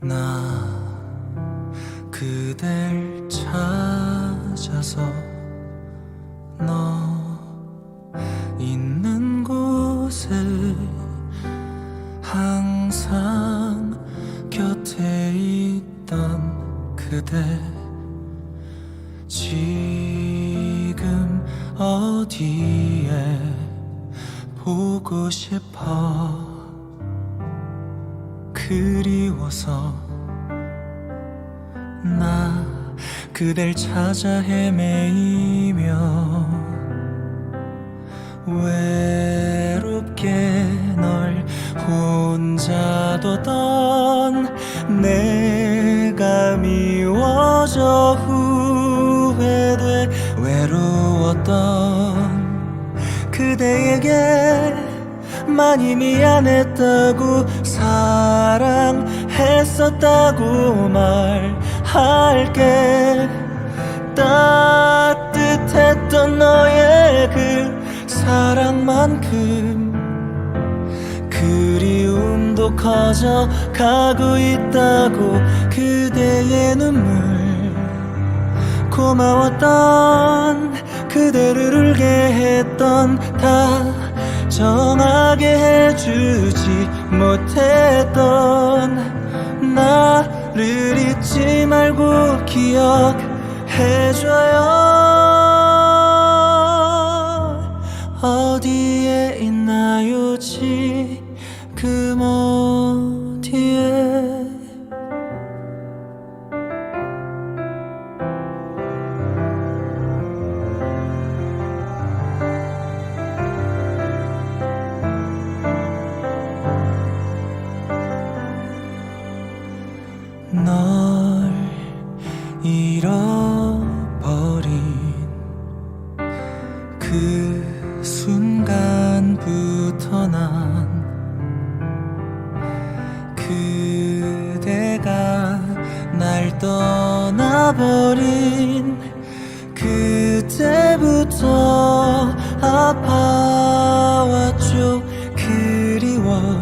나 그댈 찾아서 너 있는 곳에 항상 곁에 있던 그대 지금 어디에 보고 싶어 그리워서 나 그댈 찾아 헤매이며 외롭게 널 혼자 뒀던 내가 미워져 후회돼 외로웠던 그대에게 많이 미안했다고 사랑했었다고 말할게. 따뜻했던 너의 그 사랑만큼 그리움도 커져 가고 있다고 그대의 눈물. 고마웠던 그대를 울게 했던 다 정하게 해주지 못했던 나를 잊지 말고 기억해줘요. 어디에 있나요 지금 그대가 날 떠나버린 그때부터 아파왔죠. 그리워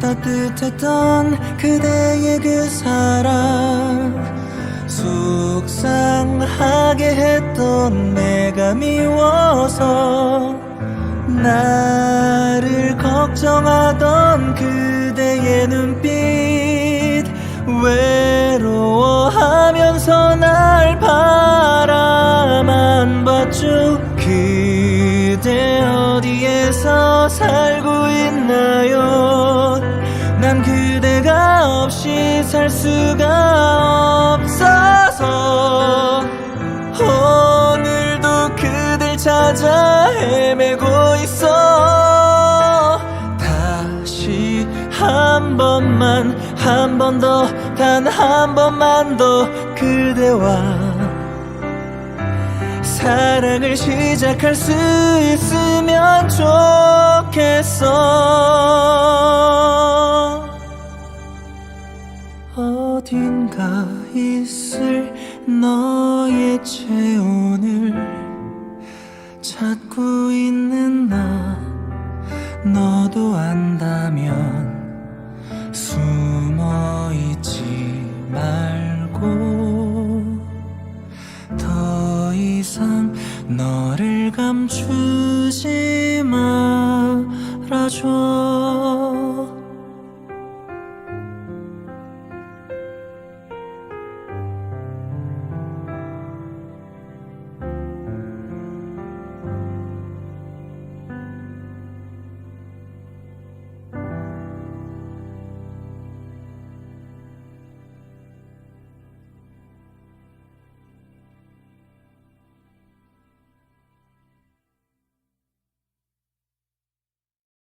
따뜻했던 그대의 그 사랑 속상하게 했던 내가 미워서 나 를 걱정하던 그대의 눈빛. 외로워하면서 날 바라만 봤죠. 그대 어디에서 살고 있나요? 난 그대가 없이 살 수가 없어서 오늘도 그댈 찾아 헤매고 있어 번만 한 번 더 단 한 번만 더 그대와 사랑을 시작할 수 있으면 좋겠어. 어딘가 있을 너의 체온을 찾고 있는 나 너도 안다면 너를 감추지 말아줘